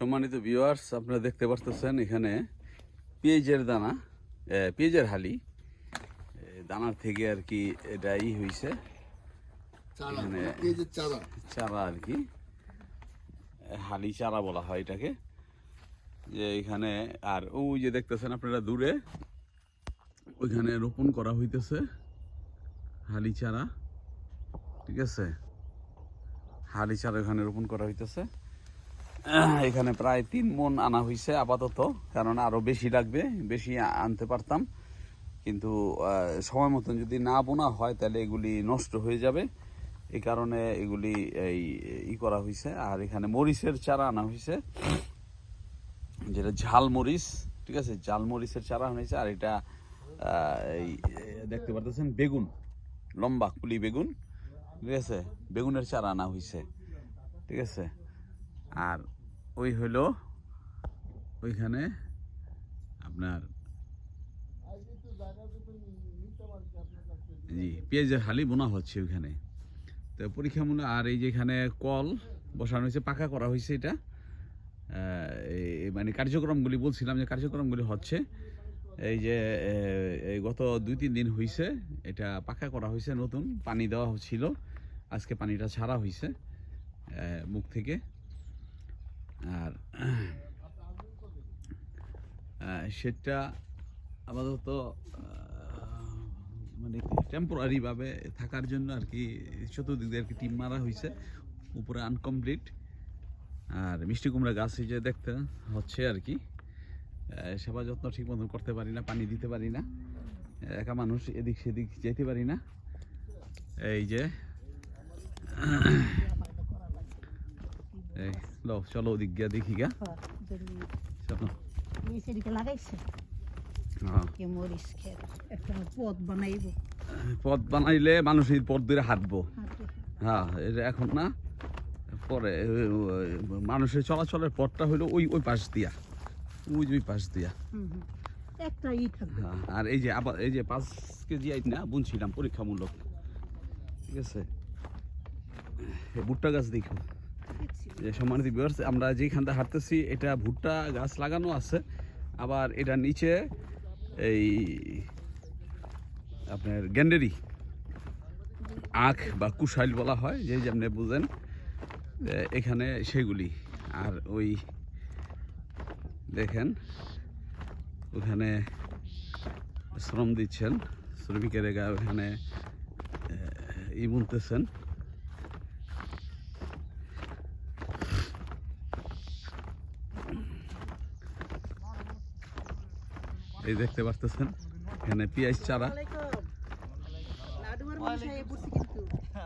সম্মানিত ভিউয়ার্স আপনারা দেখতে পারতেছেন এখানে পেঁয়াজের দানা পেঁয়াজের হালি। দানার থেকে আর কি এটা ই হয়েছে চারা এখানে- চারা। চারা আর কি। হালি চারা বলা হয় এটাকে। যে এখানে আর ওই যে দেখতেছেন আপনারা দূরে ওইখানে রোপণ করা হইতেছে হালি চারা। ঠিক আছে? হালি চারা এখানে রোপণ করা হইতেছে। এখানে প্রায় তিন মন আনা হয়েছে আপাতত, কারণ আরও বেশি লাগবে, বেশি আনতে পারতাম। কিন্তু সময় মতন যদি না বোনা হয়, তাহলে এগুলি নষ্ট হয়ে যাবে। এই কারণে এগুলি এই ই করা হয়েছে আর এখানে মরিচের চারা আনা হয়েছে যেটা ঝাল মরিচ, ঠিক আছে? ঝাল মরিচের চারা আনা হয়েছে আর এটা এই দেখতে পারতেছেন, বেগুন, লম্বা কুলি বেগুন, ঠিক আছে? বেগুনের চারা আনা হয়েছে ঠিক আছে? আর ওই হলো ওইখানে আপনার জি, পেঁয়াজের হালি বোনা হচ্ছে ওইখানে। তো পরীক্ষামূলক আর এই যেখানে কল বসানো হয়েছে, পাকা করা হয়েছে এটা। মানে কার্যক্রমগুলি বলছিলাম যে কার্যক্রমগুলি হচ্ছে। এই যে গত দুই তিন দিন হয়েছে এটা পাকা করা হয়েছে নতুন, পানি দেওয়া ছিল। আজকে পানিটা ছাড়া হয়েছে মুখ থেকে। আর সেটা আপাতত মানে টেম্পোরারিভাবে থাকার জন্য আর কি চতুর্দিক দিয়ে আর কি টিম মারা হয়েছে উপরে আনকমপ্লিট আর মিষ্টি কুমড়া গাছ যে দেখতে হচ্ছে আর কি। সেবা যত্ন ঠিক মতন করতে পারি না, পানি দিতে পারি না। একা মানুষ এদিক সেদিক যেতে পারি না। এই যে এই লো চলো ওদিক গিয়া দেখি গা। চলো। লাগাইছে? হ্যাঁ। খেত একটা পথ বানাইব। পথ বানাইলে মানুষ এই পথ ধরে হাঁটবো। হাঁটে। হ্যাঁ এটা এখন না পরে মানুষের চলাচলের পথটা হলো ওই ওই পাশ দিয়া। ওই ওই পাশ দিয়া। একটা হ্যাঁ, আর এই যে আবার এই যে পাঁচ কেজি আইট না বুনছিলাম পরীক্ষামূলক। ঠিক আছে? ভুট্টা গাছ দেখো যে সম্মানিত viewers, আমরা যেখানটা হাঁটতেছি এটা ভুট্টা গাছ লাগানো আছে। আবার এটা নিচে এই আপনার গ্যান্ডেরি আখ বা কুশাইল বলা হয় যে যেমনি বুঝেন এখানে সেগুলি। আর ওই দেখেন ওখানে শ্রম দিচ্ছেন শ্রমিকেরা ওখানে ই বুনতেছেন। এই দেখতে পারতেছেন। এখানে পেঁয়াজ চারা।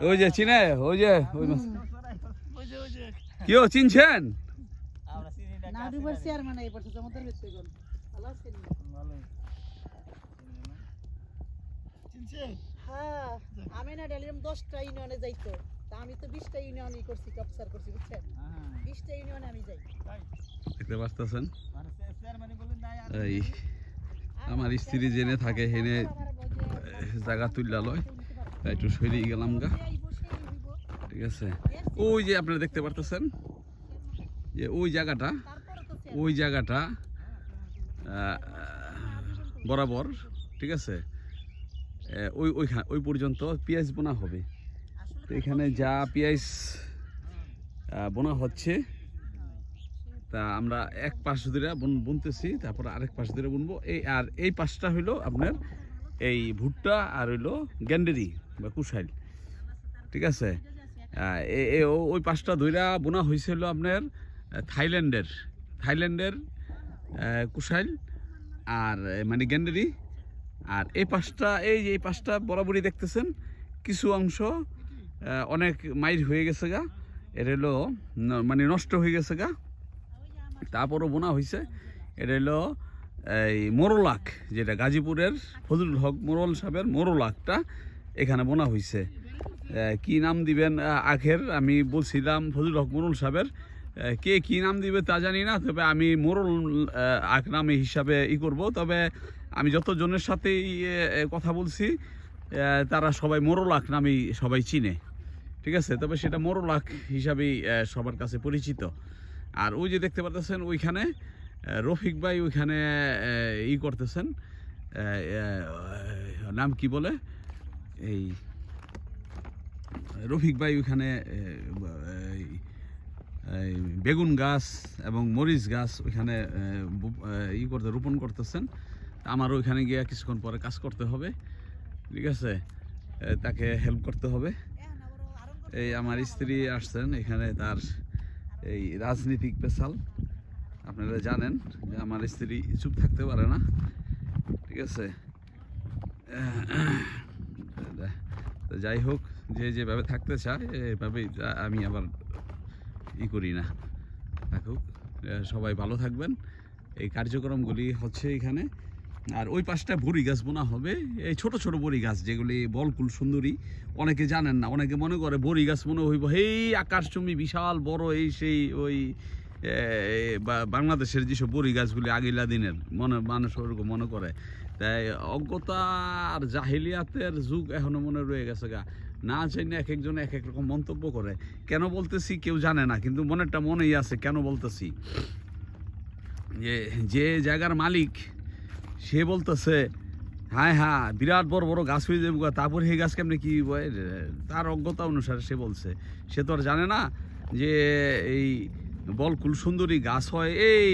ওই যে চিনে ওই যে ওই মাছ। কেউ চিনছেন? আর মানে হ্যাঁ। আমি না ডেলিরাম দশটা ইউনিয়নে যাইতো তা আমি তো বিশটা ইউনিয়নই করছি করছি বুঝছেন বিশটা ইউনিয়নে আমি যাই দেখতে এই আমার স্ত্রী জেনে থাকে, হেনে জায়গা তুললা লয়। তাই একটু সরিয়ে গেলাম গা। ঠিক আছে? ওই যে আপনারা দেখতে পারতেছেন? যে ওই জায়গাটা ওই জায়গাটা বরাবর, ঠিক আছে? ওই ওইখানে ওই পর্যন্ত পেঁয়াজ বোনা হবে। তো এখানে যা পেঁয়াজ বোনা হচ্ছে তা আমরা এক পাশ ধরে বুনতেছি, তারপর আরেক পাশ ধরে বুনবো। এই আর এই পাশটা হইল আপনার এই ভুট্টা আর হইল গ্যান্ডেরি বা কুশাইল। ঠিক আছে? ওই পাশটা ধইরা বোনা হয়েছিল আপনার থাইল্যান্ডের থাইল্যান্ডের কুশাইল আর মানে গ্যান্ডেরি আর এই পাশটা, এই যে এই পাশটা বরাবরই দেখতেছেন, কিছু অংশ অনেক মাইর হয়ে গেছে গা। এর হলো মানে নষ্ট হয়ে গেছে গা। তারপরও বোনা হয়েছে এটা হলো এই মোরলাক, যেটা গাজীপুরের ফজলুল হক মোরল সাহেবের মোরলাকটা এখানে বোনা হয়েছে কি নাম দিবেন আখের আমি বলছিলাম ফজলুল হক মোরল সাহেবের কে কি নাম দিবে তা জানি না, তবে আমি মোরল আখ নামে হিসাবে ই করব। তবে আমি যতজনের সাথে কথা বলছি তারা সবাই মোরলাক নামেই সবাই চিনে। ঠিক আছে? তবে সেটা মোরলাক হিসাবেই সবার কাছে পরিচিত। আর ওই যে দেখতে পাচ্ছেন ওইখানে রফিক ভাই ওইখানে ই করতেছেন নাম কি বলে? এই রফিক ভাই ওইখানে বেগুন গাছ এবং মরিচ গাছ ওইখানে ই করতে রোপণ করতেছেন। আমার ওইখানে গিয়ে কিছুক্ষণ পরে কাজ করতে হবে ঠিক আছে? তাকে হেল্প করতে হবে। এই আমার স্ত্রী আসছেন এখানে তার এই রাজনীতিক পেশাল। আপনারা জানেন যে আমার স্ত্রী চুপ থাকতে পারে না। ঠিক আছে? তো যাই হোক, যে যেভাবে থাকতে চায়, এভাবেই আমি আবার ই করি না। থাকুক সবাই ভালো থাকবেন। এই কার্যক্রমগুলি হচ্ছে এখানে। আর ওই পাশটা বড়ি গাছ বোনা হবে। এই ছোট ছোট বড়ি গাছ যেগুলি বলকুল সুন্দরী, অনেকে জানেন না, অনেকে মনে করে বড়ি গাছ মনে হইব। হেই, আকাশচুম্বী বিশাল বড় এই সেই ওই বাংলাদেশের যেসব বড়ি গাছগুলি আগিলা দিনের, মনে, মানুষ ওরকম মনে করে। তাই অজ্ঞতা আর জাহিলিয়াতের যুগ এখনও মনে রয়ে গেছে গা। না জানি এক একজন এক এক রকম মন্তব্য করে। কেন বলতেছি কেউ জানে না, কিন্তু মনেরটা মনেই আছে, কেন বলতেছি? যে যে জায়গার মালিক সে বলতেছে হ্যাঁ হ্যাঁ বিরাট বড় বড় গাছ হয়ে যাবে তারপর এই গাছ কেমনি কি তার অজ্ঞতা অনুসারে সে বলছে, সে তো আর জানে না যে এই বলকুল সুন্দরী গাছ হয়, এই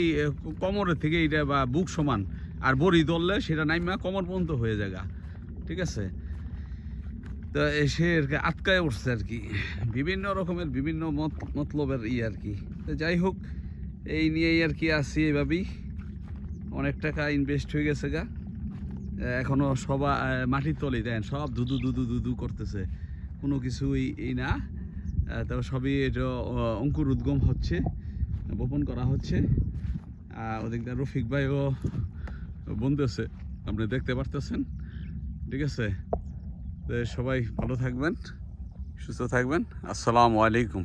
কমরের থেকে এইটা বা বুক সমান, আর বড়ি ধরলে সেটা নাইমা কমর পর্যন্ত হয়ে যাগা ঠিক আছে? তো সে আর কি আটকায় উঠছে আর কি। বিভিন্ন রকমের বিভিন্ন মত, মতলবের ই আর কি। তো যাই হোক, এই নিয়েই আর কি আছি এভাবেই। অনেক টাকা ইনভেস্ট হয়ে গেছে গা। এখনও সবা মাটির তলে দেন সব দুদু দুদু দুদু করতেছে। কোনো কিছুই এই না। তবে সবই অঙ্কুর উদ্গম হচ্ছে, বপন করা হচ্ছে। ওদিকটা রফিক ভাইও বন্ধুছে আপনি দেখতে পারতেছেন। ঠিক আছে? সবাই ভালো থাকবেন, সুস্থ থাকবেন। আসসালামু আলাইকুম।